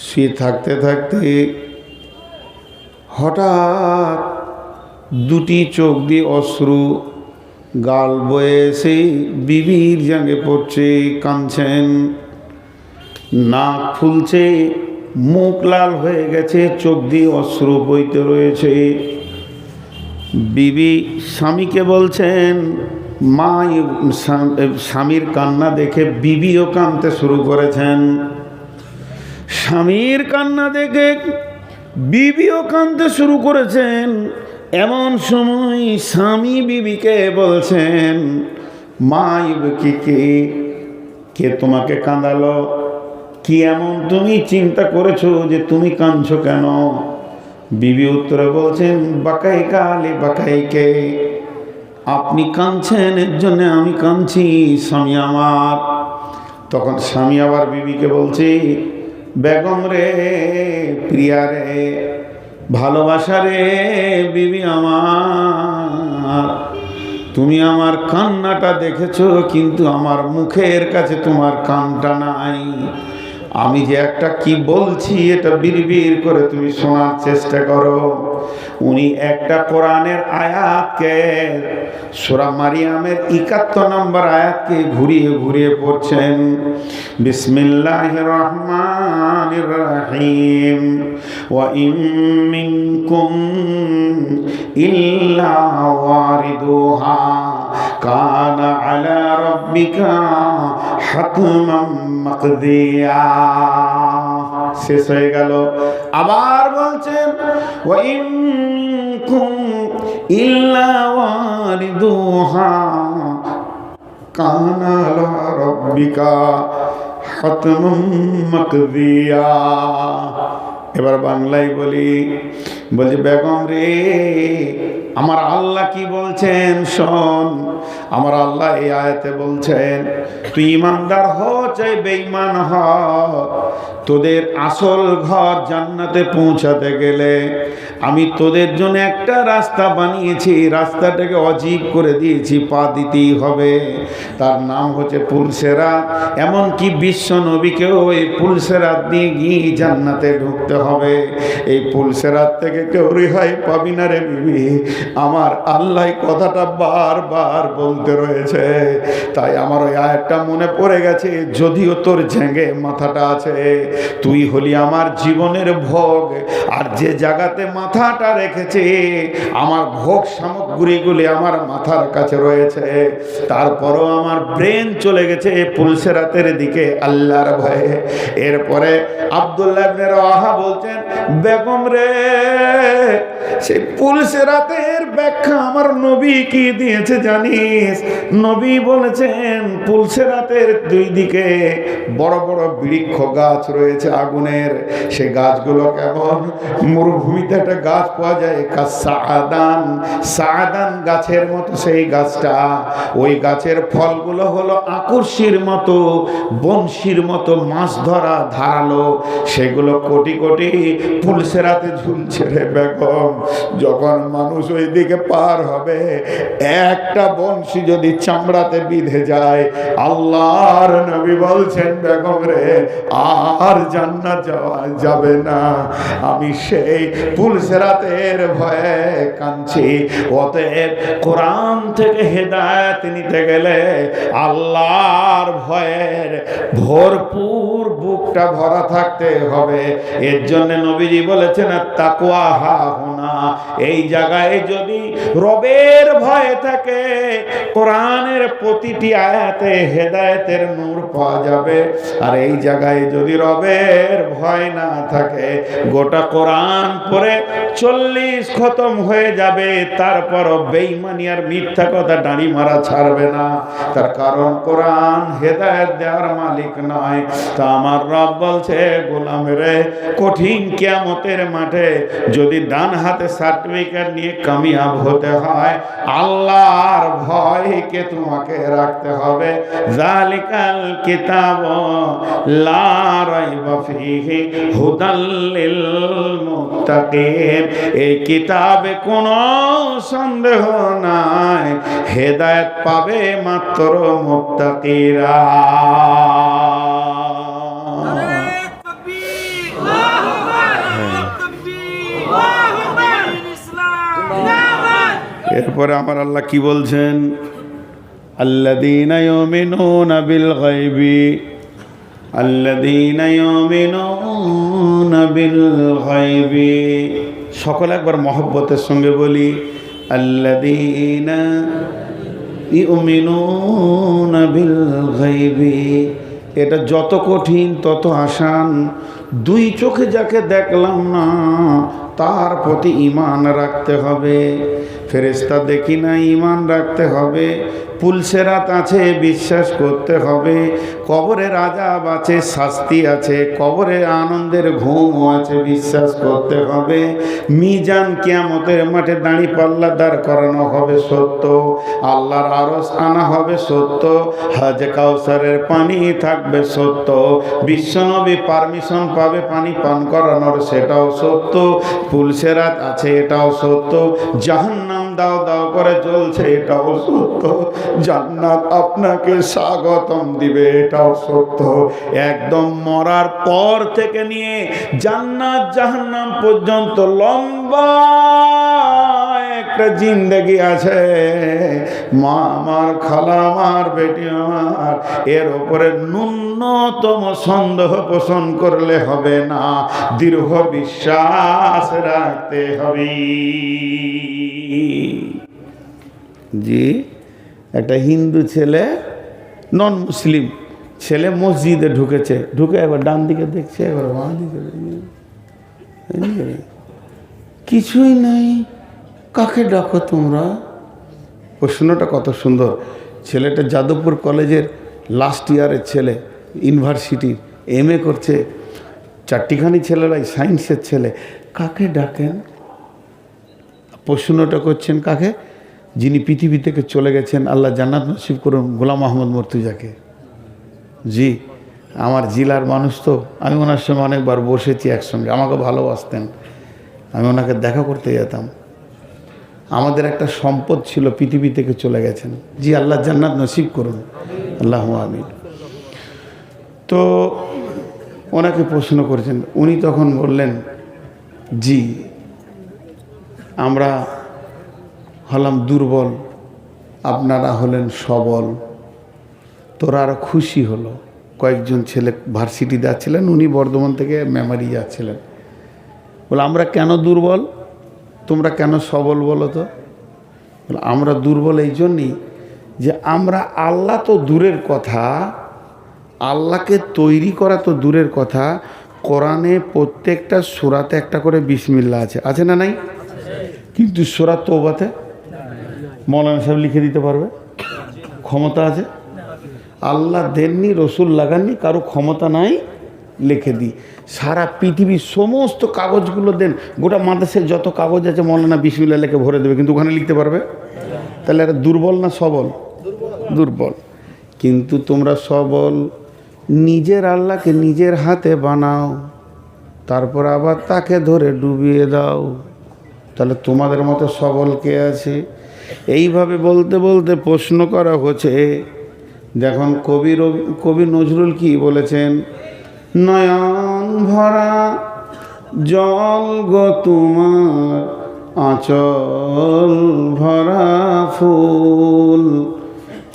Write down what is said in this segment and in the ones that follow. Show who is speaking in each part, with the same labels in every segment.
Speaker 1: শুয়ে থাকতে থাকতে হঠাৎ দুটি চোখ দিয়ে অশ্রু, গাল বয়ে এসে বিবির জাঙ্গে পড়ছে, কাঁদছেন। নাক ফুলছে, মুখ লাল হয়ে গেছে, চোখ দিয়ে অশ্রু বইতে রয়েছে। বিবি স্বামীকে বলছেন, মা, স্বামীর কান্না দেখে বিবিও কাঁদতে শুরু করেছেন। স্বামীর কান্না দেখে বিবিও কাঁদতে শুরু করেছেন। এমন সময় স্বামী বিবিকে বলছেন, মা কি, কে কে তোমাকে কাঁদালো? কি এমন তুমি চিন্তা করেছ যে তুমি কাঁদছো কেন? বিবি উত্তরে বলছেন, বাকাই কালে বাকাইকে আপনি কাঁদছেন, এর জন্য আমি কাঁদছি, স্বামী আমার। তখন স্বামী আবার বিবিকে বলছে বেগম রে, প্রিয়া রে, ভালোবাসা রে বিবি আমার। তুমি আমার কান্নাটা দেখেছ, কিন্তু আমার মুখের কাছে তোমার কানটা নাই। আমি যে একটা কি বলছি, এটা বিড়বিড় করে তুমি শোনার চেষ্টা করো। উনি একটা কোরআনের আয়াতকে, সোরা মারিয়ামের একাত্তর নম্বর আয়াতকে ঘুরিয়ে ঘুরিয়ে পড়ছেন। বিসমিল্লাহ রহমান রাহিম। ইম মিনকুম ইল্লা ওয়ারিদুহা। কানা আলা রাব্বিকা হাতমান মাকদিয়া। শেষ হয়ে গেল। আবার বলছেন এবার বাংলায় বলি বলছি বেগম রে, আমার আল্লাহ কি বলছেন শোন। আমার আল্লাহ এই আয়াতে বলছেন, তুই ইমানদার হ, চাই বেঈমান হ। তোদের আসল ঘর জান্নাতে পৌঁছাতে গেলে আমি তোদের জন্য একটা রাস্তা বানিয়েছি, রাস্তাটাকে অজীব করে দিয়েছি, পা দিতেই হবে। তার নাম হচ্ছে পুলসেরা। এমনকি বিশ্ব নবীকেও এই পুলসেরাত দিয়ে গিয়ে জান্নাতে ঢুকতে হবে। এই পুলসেরাত থেকে কেউ রেহাই পাবি না রে বিবি। আমার আল্লাহ কথাটা বারবার বলতে রয়েছে, তাই আমার ওই আয়টা মনে পড়ে গেছে, যদিও তোর ঝেঙ্গে মাথাটা আছে, তুই হলি আমার জীবনের ভোগ, আর যে জায়গাতে মাথাটা রেখেছে, আমার ভোগ সামগ্রীগুলি আমার মাথার কাছে রয়েছে, তারপরও আমার ব্রেন চলে গেছে পুলসেরাতের দিকে আল্লাহর ভয়ে। এরপরে আবদুল্লাহ আহা বলছেন, বেগম রে, সেই পুলসেরাতের ব্যাখ্যা আমার নবী কি দিয়েছে জানিস নবী বলেছেন পুলসেরাতের দুই দিকে বড় বড় বৃক্ষ গাছ রয়েছে আগুনের। সেই গাছগুলো কেমন? মরুভূমিতে একটা গাছ পাওয়া যায় সাদান। সাদান গাছের মতো সেই গাছটা। ওই গাছের ফলগুলো হলো আকর্ষির মতো বংশীর মতো মাছ ধরা ধারালো। সেগুলো কোটি কোটি পুলসেরাতে ঝুলছে রে বেগম। যখন মানুষ ওই দিকে পার হবে, একটা বংশী যদি চামড়াতে বিঁধে যায়, আল্লাহর নবী বলছেন, বেগম রে, আর জান্নাত যাওয়া যাবে না। আমি সেই পুলসেরাতের ভয়ে কাঁদছি। অতএব কোরআন থেকে হেদায়েত নিতে গেলে আল্লাহর ভয়ের ভরপুর বুকটা ভরা থাকতে হবে। এর জন্য নবীজি বলেছেন তাকুয়া হা হোনা। এই জায়গায় যদি রবের ভয় থাকে কোরআনের প্রতিটি আয়াতে হেদায়েতের নূর পাওয়া যাবে। আর এই জায়গায় যদি রবের ভয় না থাকে, গোটা কোরআন পরে চল্লিশ খতম হয়ে যাবে, তারপরও বেইমানি আর মিথ্যা কথা দাঁড়ি মারা ছাড়বে না। তার কারণ কোরআন হেদায়েত দেওয়ার মালিক নয়। তা আমার রব বলছে, গোলাম রে, কঠিন কিয়ামতের মাঠে যদি ডান হাতে সার্টিফিকেট নিয়ে কামিয়াব হতে হয়, আল্লাহর ভয়কে তোমাকে রাখতে হবে? জালিকাল কিতাব লা রাইবা ফিহি হুদাল লিল মুত্তাকিন। এই কিতাবে কোনো সন্দেহ নাই, হেদায়েত পাবে মাত্র মুত্তাকিরা। এরপরে আমার আল্লাহ কি বলছেন? সকল একবার মহব্বতের সঙ্গে বলি আল্লাদিনা এটা যত কঠিন, তত আসান। দুই চোখে যাকে দেখলাম না, তার প্রতি ইমান রাখতে হবে। ফেরেস্তা দেখি না ইমান রাখতে হবে। পুলসেরাত আছে বিশ্বাস করতে হবে। কবরে রাজাব আছে শাস্তি আছে। কবরে আনন্দের ঘুম আছে, বিশ্বাস করতে হবে। মিজান কিয়ামতের মাঠে দাঁড়ি পাল্লা দাঁড় করানো হবে সত্য। আল্লাহর আরস আনা হবে সত্য। হাজ কাউসারের পানি থাকবে সত্য। বিশ্বনবী পারমিশন পাবে, পানি পান করানোর, সেটাও সত্য। পুলসেরাত আছে, এটাও সত্য। জাহান্নাম দাও দাও করে চলছে এটাও সত্য। জান্নাত আপনাকে স্বাগতম দিবে, এটাও সত্য। একদম মরার পর থেকে নিয়ে জান্নাত জাহান্নাম পর্যন্ত লম্বা একটা জিন্দগি আছে। মা আমার, খালা আমার, বেটি আমার, এর উপরে ন্যূনতম সন্দেহ পোষণ করলে হবে না। দীর্ঘ বিশ্বাস রাখতে হবে জি, একটা হিন্দু ছেলে নন মুসলিম ছেলে মসজিদে ঢুকেছে, ঢুকে একবার ডান দিকে দেখছে, একবার বাঁ দিকে কিছুই নাই। কাকে ডাকো তোমরা? প্রশ্নটা কত সুন্দর। ছেলেটা যাদবপুর কলেজের লাস্ট ইয়ারের ছেলে ইউনিভার্সিটির এম করছে। চারটিখানি ছেলেরাই সায়েন্সের ছেলে। কাকে ডাকেন? প্রশ্নটা করছেন কাকে? যিনি পৃথিবী থেকে চলে গেছেন, আল্লাহ জান্নাত নসিব করুন, গোলাম আহমদ মর্তুজাকে। জি, আমার জেলার মানুষ তো, আমি ওনার সঙ্গে অনেকবার বসেছি একসঙ্গে, আমাকে ভালোবাসতেন। আমি ওনাকে দেখা করতে যেতাম। আমাদের একটা সম্পদ ছিল পৃথিবী থেকে চলে গেছেন। জি, আল্লাহ জান্নাত নসিব করুন। আল্লাহ আমিন। তো ওনাকে প্রশ্ন করেছেন, উনি তখন বললেন, জি আমরা হলাম দুর্বল আপনারা হলেন সবল। তোরা আরও খুশি হলো। কয়েকজন ছেলে ভার্সিটি যাচ্ছিলেন উনি বর্ধমান থেকে মেমারি যাচ্ছিলেন। বলে আমরা কেন দুর্বল? তোমরা কেন সবল বলো তো? বলে, আমরা দুর্বল এই জন্যই যে আমরা আল্লাহ তো দূরের কথা আল্লাহকে তৈরি করা তো দূরের কথা। কোরআনে প্রত্যেকটা সুরাতে একটা করে বিসমিল্লা আছে। আছে না নাই? কিন্তু সুরাত তৌবাতে মৌলানা সাহেব লিখে দিতে পারবে। ক্ষমতা আছে। আল্লাহ দেননি, রসুল লাগাননি, কারও ক্ষমতা নাই, লিখে দিই সারা পৃথিবীর সমস্ত কাগজগুলো দেন। গোটা মাদেশের যত কাগজ আছে, মৌলানা বিসমিল্লা লেখে ভরে দেবে, কিন্তু ওখানে লিখতে পারবে? তাহলে এটা দুর্বল না সবল? দুর্বল। কিন্তু তোমরা সবল। নিজের আল্লাহকে নিজের হাতে বানাও। তারপর আবার তাকে ধরে ডুবিয়ে দাও। তাহলে তোমাদের মতো সবল কে আছে? এইভাবে বলতে বলতে প্রশ্ন করা হচ্ছে, দেখুন কবি কবি নজরুল কি বলেছেন? নয়ন ভরা জল গো তোমার, আঁচল ভরা ফুল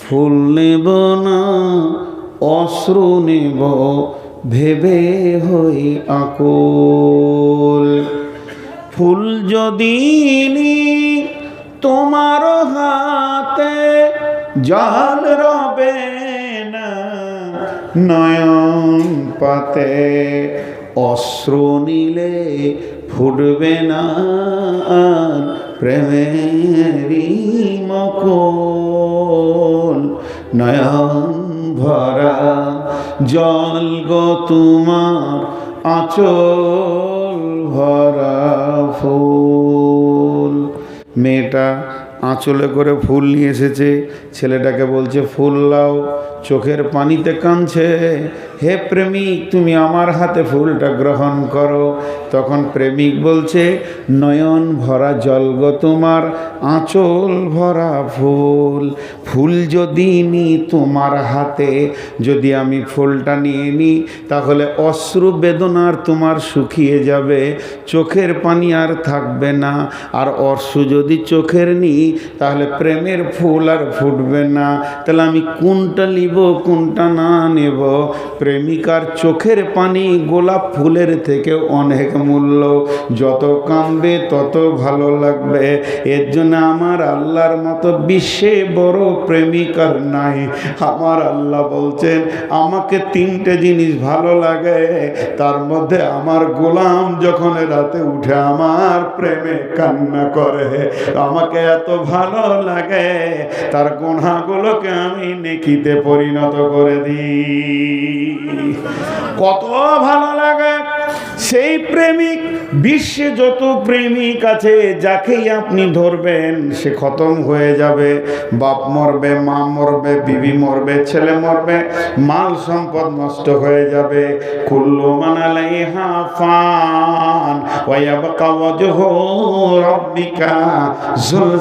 Speaker 1: ফুল নেব না, অশ্রু নেব, ভেবে হই আকুল। ফুল যদি তোমার হাতে, জল রবে না নয়ন পাতে। অশ্রু নিলে ফুটবে না আর প্রেমেরই নয়ন ভরা জল গো তোমার আচল ভরা। ফুল। মেয়েটা আঁচলে করে ফুল নিয়ে এসেছে ছেলেটাকে বলছে ফুল লাও। চোখের পানিতে কাঁদছে, হে প্রেমিক, তুমি আমার হাতে ফুলটা গ্রহণ করো। তখন প্রেমিক বলছে, নয়ন ভরা জল গো তোমার, আঁচল ভরা ফুল। ফুল যদি নি তোমার হাতে, যদি আমি ফুলটা নিয়ে নিই তাহলে অশ্রু বেদনার তোমার শুকিয়ে যাবে, চোখের পানি আর থাকবে না। আর অশ্রু যদি চোখের নিই তাহলে প্রেমের ফুল আর ফুটবে না। তাহলে আমি কোনটা নিব কোনটা না নেব? প্রেমিকার চোখের পানি গোলাপ ফুলের থেকে অনেক মূল্য। যত কামবে তত ভালো লাগবে। এর জন্য আমার আল্লাহর মতো বিশ্বে বড় প্রেমিকার নাই। আমার আল্লাহ বলছেন, আমাকে তিনটে জিনিস ভালো লাগে। তার মধ্যে আমার গোলাম যখন রাতে উঠে আমার প্রেমে কান্না করে, আমাকে এত ভালো লাগে। তার গোনাগুলোকে আমি নেকিতে পরিণত করে দিই। কত ভালো লাগে সেই প্রেমিক, বিশ্বে যত প্রেমিক আছে, যাকেই আপনি ধরবেন, সে খতম হয়ে যাবে। বাপ মরবে, মা মরবে, বিবি মরবে, ছেলে মরবে, মাল সম্পদ নষ্ট হয়ে যাবে। কুল্লু মানালাইহা ফান, ওয়ায়াবকা ওয়াজহু রাব্বিকা যুল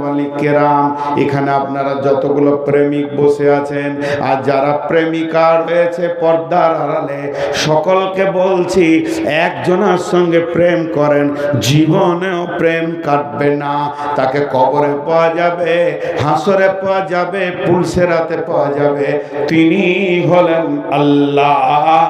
Speaker 1: ওয়াল ইকরাম। এখানে আপনারা যতগুলো প্রেমিক বসে আছেন, আর যারা প্রেমিকা রয়েছে পর্দার আড়ালে, সকলকে বলছি একজনের সঙ্গে প্রেম করেন, জীবনেও প্রেম কাটবে না। তাকে কবরে পাওয়া যাবে, হাসরে পাওয়া যাবে পুলসেরাতে পাওয়া যাবে। তিনি হলেন আল্লাহ।